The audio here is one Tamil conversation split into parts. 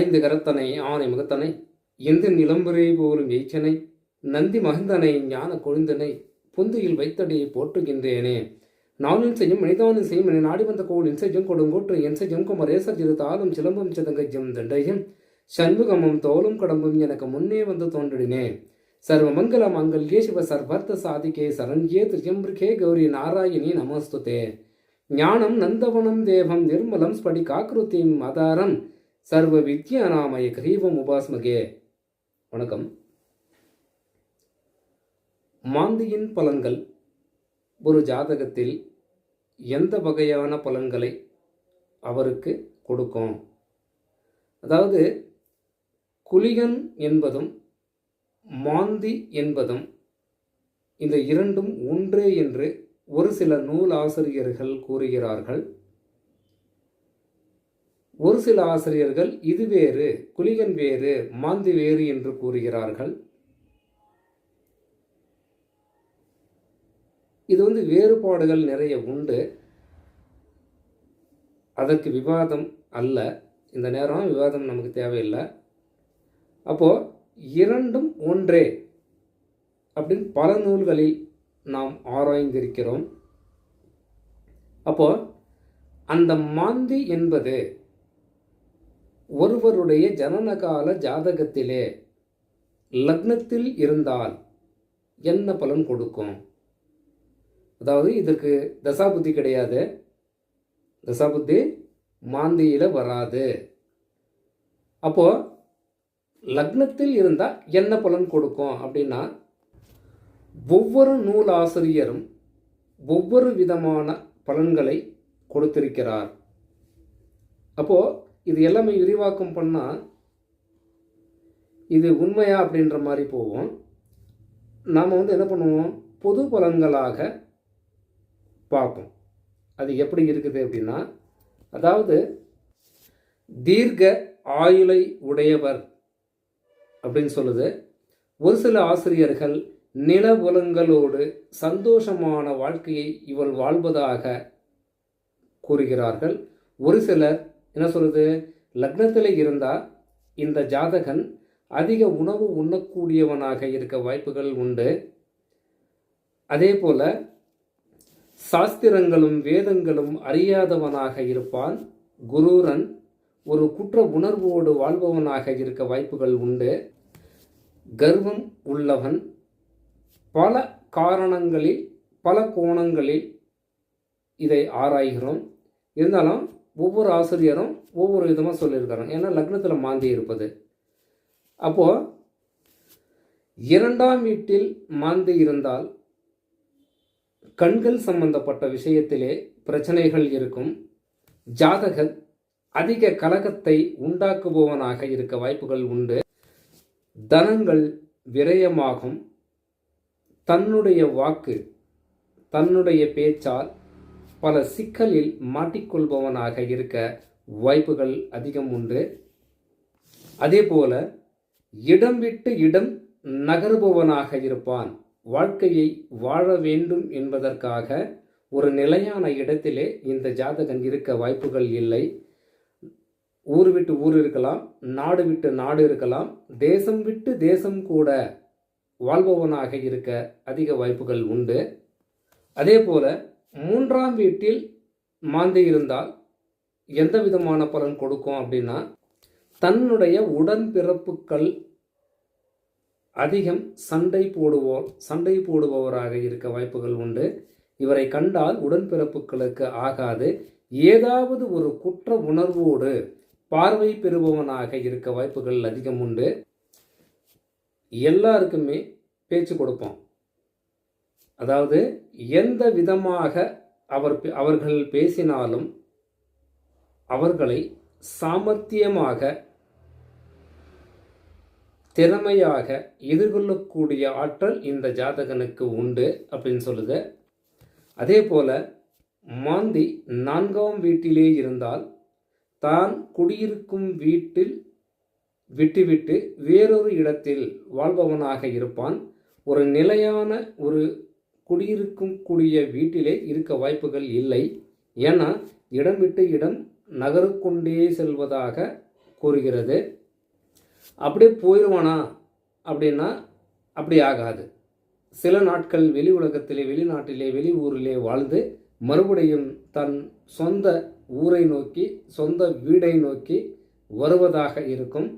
ஐந்து கரத்தனை ஆனை முகத்தனை எந்த நிலம்புரை போலும் எய்ச்சனை நந்தி மகந்தனை ஞான கொழுந்தனை பொந்தியில் வைத்தடி போற்றுகின்றேனே. நாளின் செய்யும் மனிதானின் செய்யும் என நாடி வந்த கோள் இன்சஜம் கொடுங்கோற்று என் குமரேசர் இரு தாளும் சிலம்பம் சிதங்கஜம் தண்டையும் சண்முகமும் தோலும் கடம்பும் எனக்கு முன்னே வந்து தோன்றினே. சர்வமங்கல மங்கல்யே சிவ சர்வர்த்த சாதிகே சரண்யே திரியம்பிருகே கௌரி நாராயணி நமஸ்துதே. ஞானம் நந்தவனம் தேவம் நிர்மலம் ஸ்படிகாக்கிருத்திம் மதாரம் சர்வ வித்யாநாமய கிரீவம் உபாஸ்மகே வணக்கம். மாந்தியின் பலன்கள். ஒரு ஜாதகத்தில் எந்த வகையான பலன்களை அவருக்கு கொடுக்கும்? அதாவது குலிகன் என்பதும் மாந்தி என்பதும் இந்த இரண்டும் ஒன்றே என்று ஒரு சில நூல் ஆசிரியர்கள் கூறுகிறார்கள். சில ஆசிரியர்கள் இது வேறு குலிகன் வேறு மாந்தி வேறு என்று கூறுகிறார்கள். இது வந்து வேறுபாடுகள் நிறைய உண்டு. அதற்கு விவாதம் அல்ல. இந்த நேரம் விவாதம் நமக்கு தேவையில்லை. அப்போது இரண்டும் ஒன்றே அப்படின்னு பல நூல்களில் நாம் ஆராய்ந்திருக்கிறோம். அப்போ அந்த மாந்தி என்பது ஒருவருடைய ஜனனகால ஜாதகத்திலே லக்னத்தில் இருந்தால் என்ன பலன் கொடுக்கும்? அதாவது இதற்கு தசாபுத்தி கிடையாது. தசாபுத்தி மாந்தியில் வராது. அப்போ லக்னத்தில் இருந்தால் என்ன பலன் கொடுக்கும் அப்படின்னா ஒவ்வொரு நூல் ஆசிரியரும் ஒவ்வொரு விதமான பலன்களை கொடுத்திருக்கிறார். அப்போது இது எல்லாமே விரிவாக்கம் பண்ணால் இது உண்மையா அப்படின்ற மாதிரி போவோம் நாம் வந்து என்ன பண்ணுவோம்? பொது பலன்களாக பார்ப்போம். அது எப்படி இருக்குது அப்படின்னா அதாவது தீர்க்க ஆயுளை உடையவர் அப்படின்னு சொல்லுது. ஒரு சில ஆசிரியர்கள் நிலவலங்களோடு சந்தோஷமான வாழ்க்கையை இவள் வாழ்வதாக கூறுகிறார்கள். ஒரு சிலர் என்ன சொல்லுது லக்னத்தில் இருந்தால் இந்த ஜாதகன் அதிக உணவு உண்ணக்கூடியவனாக இருக்க வாய்ப்புகள் உண்டு. அதே போல சாஸ்திரங்களும் வேதங்களும் அறியாதவனாக இருப்பான். குரூரன் ஒரு குற்ற உணர்வோடு வாழ்பவனாக இருக்க வாய்ப்புகள் உண்டு. கர்வம் உள்ளவன் பல காரணங்களில் பல கோணங்களில் இதை ஆராய்கிறோம். இருந்தாலும் ஒவ்வொரு ஆசிரியரும் ஒவ்வொரு விதமாக சொல்லியிருக்காங்க ஏன்னா லக்னத்தில் மாந்தி இருப்பது. அப்போது இரண்டாம் வீட்டில் மாந்தி இருந்தால் கண்கள் சம்பந்தப்பட்ட விஷயத்திலே பிரச்சனைகள் இருக்கும். ஜாதகர் அதிக கலகத்தை உண்டாக்குபவனாக இருக்க வாய்ப்புகள் உண்டு. தனங்கள் விரயமாகும். தன்னுடைய வாக்கு தன்னுடைய பேச்சால் பல சிக்கலில் மாட்டிக்கொள்பவனாக இருக்க வாய்ப்புகள் அதிகம் உண்டு. அதே போல இடம் விட்டு இடம் நகருபவனாக இருப்பான். வாழ்க்கையை வாழ வேண்டும் என்பதற்காக ஒரு நிலையான இடத்திலே இந்த ஜாதகன் இருக்க வாய்ப்புகள் இல்லை. ஊர் விட்டு ஊர் இருக்கலாம் நாடு விட்டு நாடு இருக்கலாம் தேசம் விட்டு தேசம் கூட வாழ்பவனாக இருக்க அதிக வாய்ப்புகள் உண்டு. அதே போல மூன்றாம் வீட்டில் மாந்தி இருந்தால் எந்த விதமான பலன் கொடுக்கும் அப்படின்னா தன்னுடைய உடன்பிறப்புகள் அதிகம் சண்டை போடுவோர் சண்டை போடுபவராக இருக்க வாய்ப்புகள் உண்டு. இவரை கண்டால் உடன்பிறப்புகளுக்கு ஆகாது. ஏதாவது ஒரு குற்ற உணர்வோடு பார்வை பெறுபவனாக இருக்க வாய்ப்புகள் அதிகம் உண்டு. எல்லாருக்குமே பேச்சு கொடுப்போம். அதாவது எந்த விதமாக அவர் அவர்கள் பேசினாலும் அவர்களை சாமர்த்தியமாக திறமையாக எதிர்கொள்ளக்கூடிய ஆற்றல் இந்த ஜாதகனுக்கு உண்டு அப்படின்னு சொல்லுது. அதே போல மாந்தி நான்காம் வீட்டிலே இருந்தால் தான் குடியிருக்கும் வீட்டில் விட்டுவிட்டு வேறொரு இடத்தில் வாழ்பவனாக இருப்பான். ஒரு நிலையான ஒரு குடியிருக்கும் கூடிய வீட்டிலே இருக்க வாய்ப்புகள் இல்லை. ஏன்னா இடம் விட்டு இடம் நகருக்கொண்டே செல்வதாக கூறுகிறது. அப்படியே போயிடுவானா அப்படின்னா அப்படி ஆகாது. சில நாட்கள் வெளி உலகத்திலே வெளிநாட்டிலே வெளி ஊரிலே வாழ்ந்து மறுபடியும் தன் சொந்த ஊரை நோக்கி சொந்த வீடை நோக்கி வருவதாக இருக்கும்.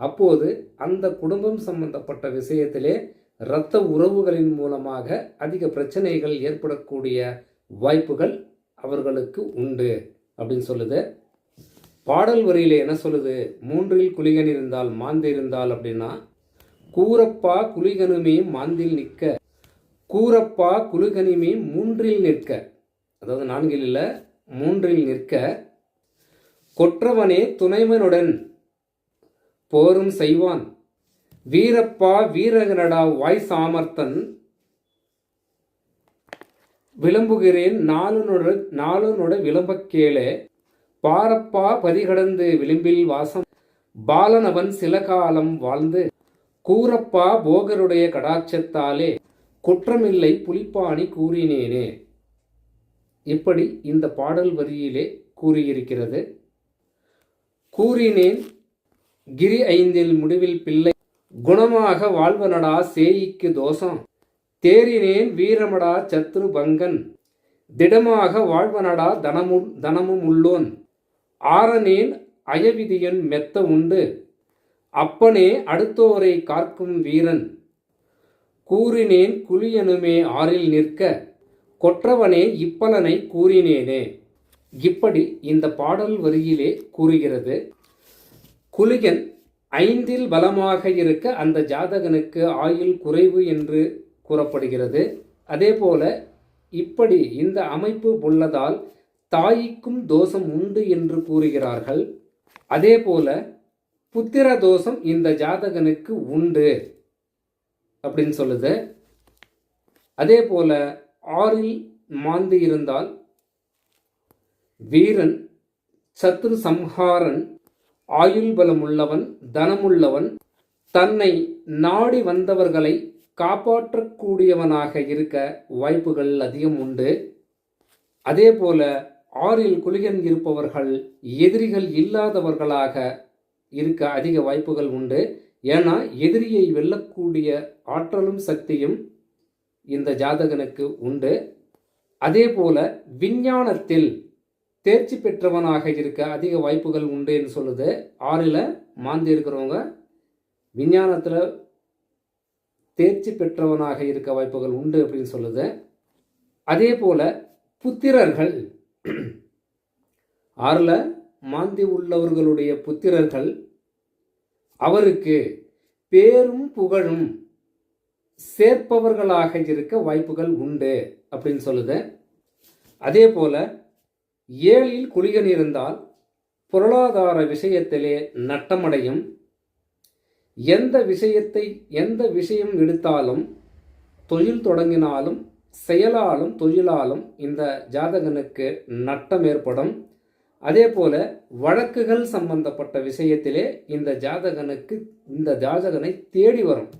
அப்போது அந்த குடும்பம் சம்பந்தப்பட்ட விஷயத்திலே இரத்த உறவுகளின் மூலமாக அதிக பிரச்சனைகள் ஏற்படக்கூடிய வாய்ப்புகள் அவர்களுக்கு உண்டு அப்படின்னு சொல்லுது. பாடல் வரியில் என்ன சொல்லுது? மூன்றில் குளிகன் இருந்தால் மாந்து இருந்தால் அப்படின்னா கூரப்பா குளிகனுமே மாந்தில் நிற்க கூரப்பா குலுகனிமே மூன்றில் நிற்க அதாவது நான்கில் இல்லை மூன்றில் நிற்க கொற்றவனே துணைவனுடன் போரும் செய்வான். வீரப்பா வீரகனடா வாய் சாமர்த்தன் விளம்புகிறேன் நாளுனோட நாளுனோட விளம்பக்கேளே. பாரப்பா பதிகடந்து விளிம்பில் வாசம் பாலனவன் சில காலம் வாழ்ந்து. கூரப்பா போகருடைய கடாட்சத்தாலே குற்றமில்லை புலிப்பாணி கூறினேனே. இப்படி இந்த பாடல் வரியிலே கூறியிருக்கிறது. கூறினேன் கிரி ஐந்தில் முடிவில் பிள்ளை குணமாக வாழ்வனடா சேயிக்கு தோஷம். தேறினேன் வீரமடா சத்ரு பங்கன். திடமாக வாழ்வனடா தனமும் தனமும் உள்ளோன். ஆரனேன் அயவிதியன் மெத்த உண்டு. அப்பனே அடுத்தோரை காக்கும் வீரன். கூறினேன் குளியனுமே ஆறில் நிற்க. கொற்றவனே இப்பலனை கூறினேனே. இப்படி இந்த பாடல் வரியிலே கூறுகிறது. குளியன் ஐந்தில் பலமாக இருக்க அந்த ஜாதகனுக்கு ஆயுள் குறைவு என்று கூறப்படுகிறது. அதே போல இப்படி இந்த அமைப்பு உள்ளதால் தாய்க்கும் தோஷம் உண்டு என்று கூறுகிறார்கள். அதே போல புத்திர தோஷம் இந்த ஜாதகனுக்கு உண்டு அப்படின்னு சொல்லுது. அதே போல ஆறில் மாந்து இருந்தால் வீரன் சத்ரு சம்ஹாரன் ஆயுள் பலமுள்ளவன் தனமுள்ளவன் தன்னை நாடி வந்தவர்களை காப்பாற்றக்கூடியவனாக இருக்க வாய்ப்புகள் அதிகம் உண்டு. அதே போல ஆறில் குளிகன் இருப்பவர்கள் எதிரிகள் இல்லாதவர்களாக இருக்க அதிக வாய்ப்புகள் உண்டு. ஏன்னா எதிரியை வெல்லக்கூடிய ஆற்றலும் சக்தியும் இந்த ஜாதகனுக்கு உண்டு. அதே போல விஞ்ஞானத்தில் தேர்ச்சி பெற்றவனாக இருக்க அதிக வாய்ப்புகள் உண்டு என்று சொல்லுது. ஆறில் மாந்தி இருக்கிறவங்க விஞ்ஞானத்தில் தேர்ச்சி பெற்றவனாக இருக்க வாய்ப்புகள் உண்டு அப்படின்னு சொல்லுது. அதே போல் புத்திரர்கள். ஆறில் மாந்தி உள்ளவர்களுடைய புத்திரர்கள் அவருக்கு பேரும் புகழும் சேர்ப்பவர்களாக இருக்க வாய்ப்புகள் உண்டு அப்படின்னு சொல்லுது. அதே போல் ஏழில் குளிகன் இருந்தால் பொருளாதார விஷயத்திலே நட்டமடையும். எந்த விஷயத்தை எந்த விஷயம் எடுத்தாலும் தொழில் தொடங்கினாலும் செயலாலும் தொழிலாலும் இந்த ஜாதகனுக்கு நட்டம் ஏற்படும். அதே போல வழக்குகள் சம்பந்தப்பட்ட விஷயத்திலே இந்த ஜாதகனுக்கு இந்த ஜாதகனை தேடி வரும்.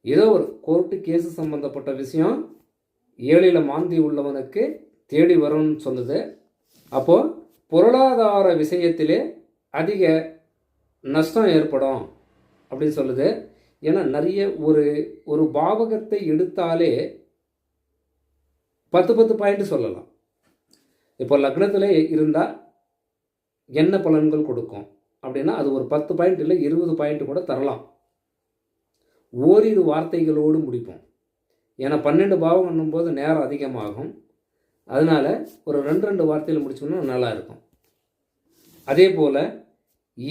ஏதோ ஒரு கோர்ட்டு கேஸு சம்பந்தப்பட்ட விஷயம் ஏழில் மாந்தி உள்ளவனுக்கு தேடி வரும்னு சொல்லுது அப்போ பொருளாதார விஷயத்திலே அதிக நஷ்டம் ஏற்படும் அப்படின்னு சொல்லுது. ஏன்னா நிறைய ஒரு ஒரு பாவகத்தை எடுத்தாலே பத்து பத்து பாயிண்ட் சொல்லலாம். இப்போ லக்னத்தில் இருந்தால் என்ன பலன்கள் கொடுக்கும்? அப்படின்னா அது ஒரு பத்து பாயிண்ட் இல்லை இருபது பாயிண்ட் கூட தரலாம். ஓரிரு வார்த்தைகளோடு முடிப்போம். ஏன்னா பன்னெண்டு பாவம் பண்ணும்போது நேரம் அதிகமாகும். அதனால் ஒரு ரெண்டு ரெண்டு வார்த்தையில் முடிச்சோம்னா நல்லா இருக்கும் அதே போல்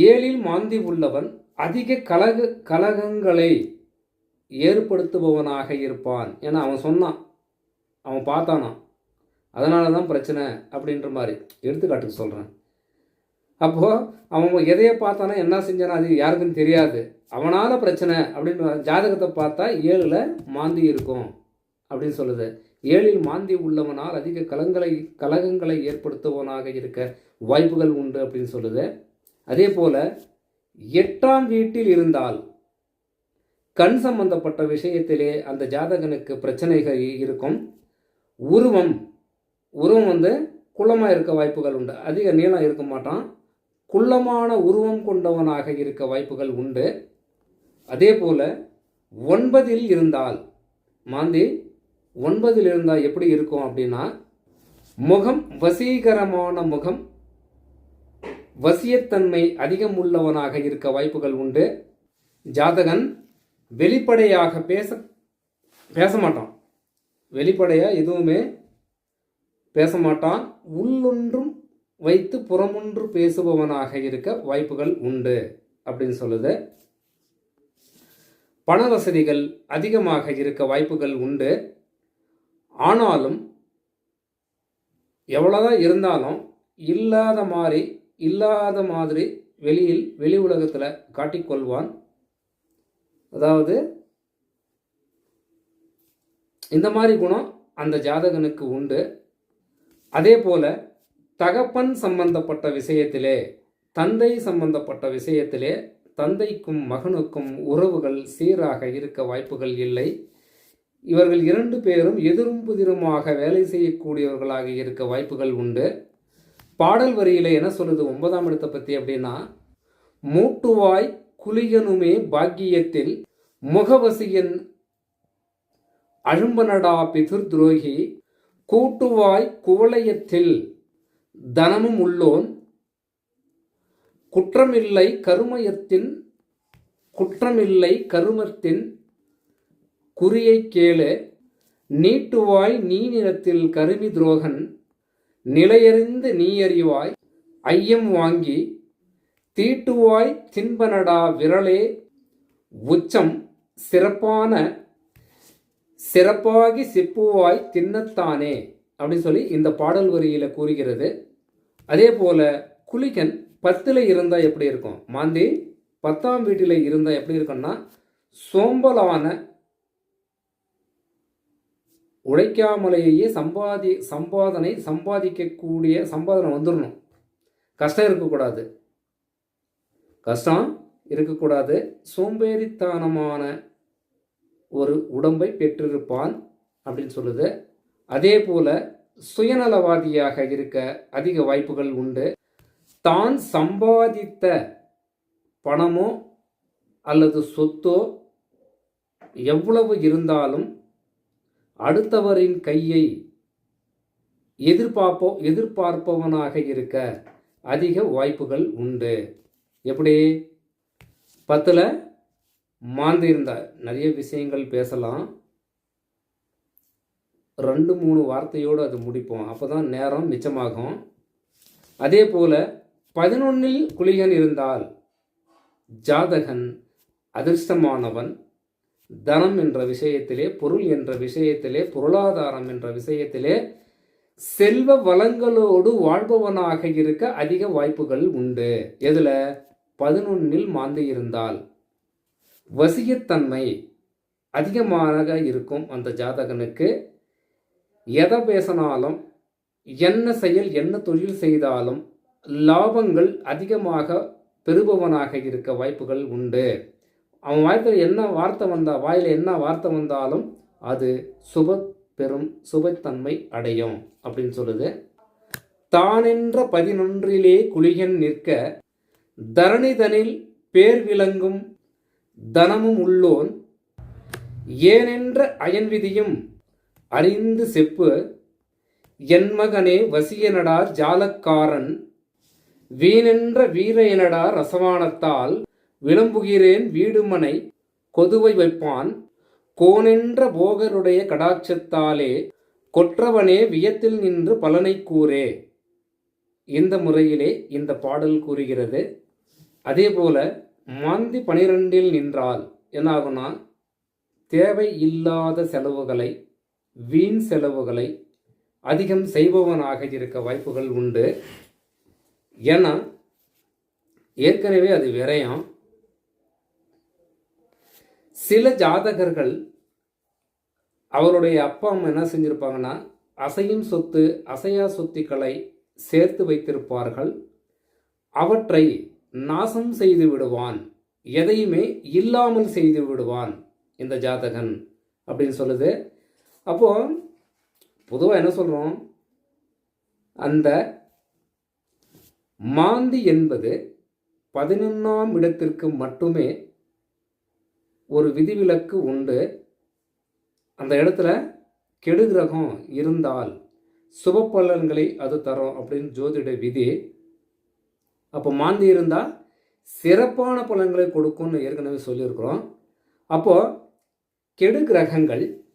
ஏழில் மாந்தி உள்ளவன் அதிக கலக கலகங்களை ஏற்படுத்துபவனாக இருப்பான். ஏன்னா அவன் சொன்னான். அவன் பார்த்தானா. அதனால தான் பிரச்சனை அப்படின்ற மாதிரி. எடுத்துக்காட்டுக்கு சொல்கிறேன் அப்போது அவன் எதையை பார்த்தானா என்ன செஞ்சானா அது யாருக்குன்னு தெரியாது. அவனால் பிரச்சனை அப்படின்னு ஜாதகத்தை பார்த்தா ஏழில் மாந்தி இருக்கும் அப்படின்னு சொல்லுது. ஏழில் மாந்தி உள்ளவனால் அதிக கலங்களை கலகங்களை ஏற்படுத்துவனாக இருக்க வாய்ப்புகள் உண்டு அப்படின்னு சொல்லுது. அதே போல் எட்டாம் வீட்டில் இருந்தால் கண் சம்பந்தப்பட்ட விஷயத்திலே அந்த ஜாதகனுக்கு பிரச்சனைகள் இருக்கும். உருவம் உருவம் வந்து குள்ளமாக இருக்க வாய்ப்புகள் உண்டு. அதிக நீளம் இருக்க மாட்டான். குள்ளமான உருவம் கொண்டவனாக இருக்க வாய்ப்புகள் உண்டு. அதே போல ஒன்பதில் இருந்தால் மாந்தி ஒன்பதில் இருந்தால் எப்படி இருக்கும் அப்படின்னா முகம் வசீகரமான முகம் வசியத்தன்மை அதிகம் உள்ளவனாக இருக்க வாய்ப்புகள் உண்டு. ஜாதகன் வெளிப்படையாக பேச பேச மாட்டான் வெளிப்படையாக எதுவுமே பேச மாட்டான் உள்ளொன்றும் வைத்து புறமொன்று பேசுபவனாக இருக்க வாய்ப்புகள் உண்டு அப்படின்னு சொல்லுது. பண வசதிகள் அதிகமாக இருக்க வாய்ப்புகள் உண்டு. ஆனாலும் எவ்வளோதான் இருந்தாலும் இல்லாத மாதிரி இல்லாத மாதிரி வெளியில் வெளி உலகத்தில் காட்டிக்கொள்வான். அதாவது இந்த மாதிரி குணம் அந்த ஜாதகனுக்கு உண்டு. அதே போல் தகப்பன் சம்பந்தப்பட்ட விஷயத்திலே தந்தை சம்பந்தப்பட்ட விஷயத்திலே தந்தைக்கும் மகனுக்கும் உறவுகள் சீராக இருக்க வாய்ப்புகள் இல்லை. இவர்கள் இரண்டு பேரும் எதிரும் புதிருமாக வேலை செய்யக்கூடியவர்களாக இருக்க வாய்ப்புகள் உண்டு. பாடல் வரியில என்ன சொல்லுது? ஒன்பதாம் இடத்தை பற்றி அப்படின்னா மூட்டுவாய் குளியனுமே பாக்கியத்தில் முகவசியன் அழும்பனடா பிதுர் துரோகி கூட்டுவாய் குவளையத்தில் தனமும் உள்ளோன் குற்றமில்லை கருமயத்தின் குற்றமில்லை கருமத்தின் குறியை கேளு. நீட்டுவாய் நீ நிறத்தில் கருமி துரோகன் நிலையறிந்து நீ அறிவாய் ஐயம் வாங்கி தீட்டுவாய் தின்பனடா விரலே. உச்சம் சிறப்பான சிறப்பாகி சிப்புவாய் தின்னத்தானே அப்படின்னு சொல்லி இந்த பாடல் வரியில் கூறுகிறது. அதே போல குளிகன் பத்தில் இருந்தால் எப்படி இருக்கும்? மாந்தி பத்தாம் வீட்டில் இருந்தால் எப்படி இருக்கும்னா சோம்பலான உழைக்காமலேயே சம்பாதி சம்பாதனை சம்பாதிக்கக்கூடிய சம்பாதனை வந்துடணும் கஷ்டம் இருக்கக்கூடாது. கஷ்டம் இருக்கக்கூடாது. சோம்பேறித்தனமான ஒரு உடம்பை பெற்றிருப்பான் அப்படின்னு சொல்லுது. அதே போல சுயநலவாதியாக இருக்க அதிக வாய்ப்புகள் உண்டு. தான் சம்பாதித்த பணமோ அல்லது சொத்தோ எவ்வளவு இருந்தாலும் அடுத்தவரின் கையை எதிர்பார்ப்போ எதிர்பார்ப்பவனாக இருக்க அதிக வாய்ப்புகள் உண்டு. எப்படி? பத்தில் மாந்து இருந்தார். நிறைய விஷயங்கள் பேசலாம். ரெண்டு மூணு வார்த்தையோடு அது முடிப்போம். அப்போ தான் நேரம் மிச்சமாகும். அதே போல் பதினொன்னில் குளிகன் இருந்தால் ஜாதகன் அதிர்ஷ்டமானவன் தனம் என்ற விஷயத்திலே பொருள் என்ற விஷயத்திலே பொருளாதாரம் என்ற விஷயத்திலே செல்வ வளங்களோடு வாழ்பவனாக இருக்க அதிக வாய்ப்புகள் உண்டு. எதில்? பதினொன்னில் மாந்து இருந்தால் வசியத்தன்மை அதிகமாக இருக்கும் அந்த ஜாதகனுக்கு. எதை பேசினாலும் என்ன செயல் என்ன தொழில் செய்தாலும் லாபங்கள் அதிகமாக பெறுபவனாக இருக்க வாய்ப்புகள் உண்டு. அவன் வாழ்க்கையில் என்ன வார்த்தை வந்தால் வாயில் என்ன வார்த்தை வந்தாலும் அது சுப பெரும் சுபத்தன்மை அடையும் அப்படின்னு சொல்லுது. தானென்ற பதினொன்றிலே குளிகன் நிற்க தரணிதனில் பேர் விளங்கும் தனமும் உள்ளோன். ஏனென்ற அயன்விதியும் அறிந்து செப்பு என் மகனே வசியனடா ஜாலக்காரன். வீணென்ற வீரையனடா ரசவானத்தால் விளம்புகிறேன் வீடுமனை கொதுவை வைப்பான். கோனென்ற போகருடைய கடாட்சத்தாலே கொற்றவனே வியத்தில் நின்று பலனை கூறே. இந்த முறையிலே இந்த பாடல் கூறுகிறது. அதே போல மாந்தி பனிரெண்டில் நின்றால் என்ன தேவை இல்லாத செலவுகளை வீண் செலவுகளை அதிகம் செய்பவனாக இருக்க வாய்ப்புகள் உண்டு. ஏன்னா ஏற்கனவே அது விரயம். சில ஜாதகர்கள் அவருடைய அப்பா அம்மா என்ன செஞ்சுருப்பாங்கன்னா அசையும் சொத்து அசையா சொத்துக்களை சேர்த்து வைத்திருப்பார்கள். அவற்றை நாசம் செய்து விடுவான். எதையுமே இல்லாமல் செய்து விடுவான் இந்த ஜாதகன் அப்படின்னு சொல்லுது. அப்போ பொதுவாக என்ன சொல்கிறோம் அந்த மாந்தி என்பது பதினொன்றாம் இடத்திற்கு மட்டுமே ஒரு விதிவிலக்கு உண்டு. அந்த இடத்துல கெடு கிரகம் இருந்தால் சுப பலன்களை அது தரும் அப்படின்னு ஜோதிட விதி. அப்போ மாந்தி இருந்தால் சிறப்பான பலன்களை கொடுக்கும்னு ஏற்கனவே சொல்லியிருக்கிறோம். அப்போது கெடு கிரகங்கள்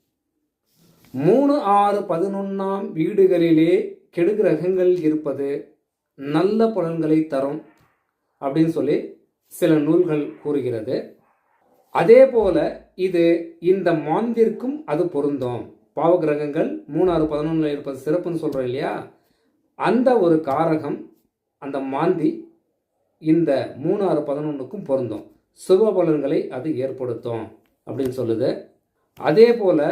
மூணு ஆறு பதினொன்றாம் வீடுகளிலே கெடு கிரகங்கள் இருப்பது நல்ல பலன்களை தரும் அப்படின்னு சொல்லி சில நூல்கள் கூறுகிறது. அதே போல இது இந்த மாந்திற்கும் அது பொருந்தும். பாவ கிரகங்கள் மூணாறு பதினொன்றில் இருப்பது சிறப்புன்னு சொல்கிறோம் இல்லையா? அந்த ஒரு காரகம் அந்த மாந்தி இந்த மூணாறு பதினொன்றுக்கும் பொருந்தும். சுப பலன்களை அது ஏற்படுத்தும் அப்படின்னு சொல்லுது. அதே போல்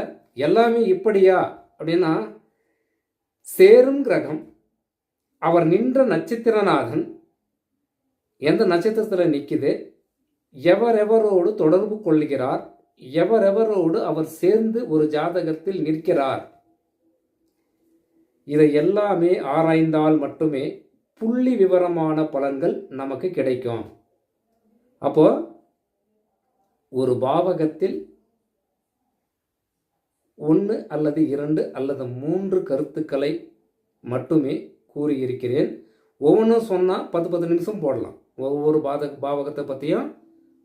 எல்லாமே இப்படியா அப்படின்னா சேரும் கிரகம் அவர் நின்ற நட்சத்திரநாதன் எந்த நட்சத்திரத்தில் நிற்குது எவரெவரோடு தொடர்பு கொள்கிறார் எவரெவரோடு அவர் சேர்ந்து ஒரு ஜாதகத்தில் நிற்கிறார்? இதை எல்லாமே ஆராய்ந்தால் மட்டுமே புள்ளி விவரமான பலன்கள் நமக்கு கிடைக்கும். அப்போ ஒரு பாவகத்தில் ஒன்று அல்லது இரண்டு அல்லது மூன்று கருத்துக்களை மட்டுமே கூறியிருக்கிறேன். ஒவ்வொன்றும் சொன்னால் பத்து பத்து நிமிஷம் போடலாம். ஒவ்வொரு பாத பாவகத்தை பற்றியும்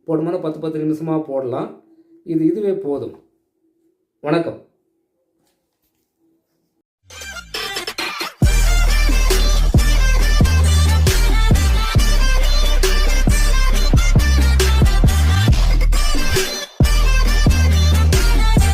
போடும்போது பத்து பத்து நிமிஷமாக போடலாம். இது இதுவே போதும். வணக்கம்.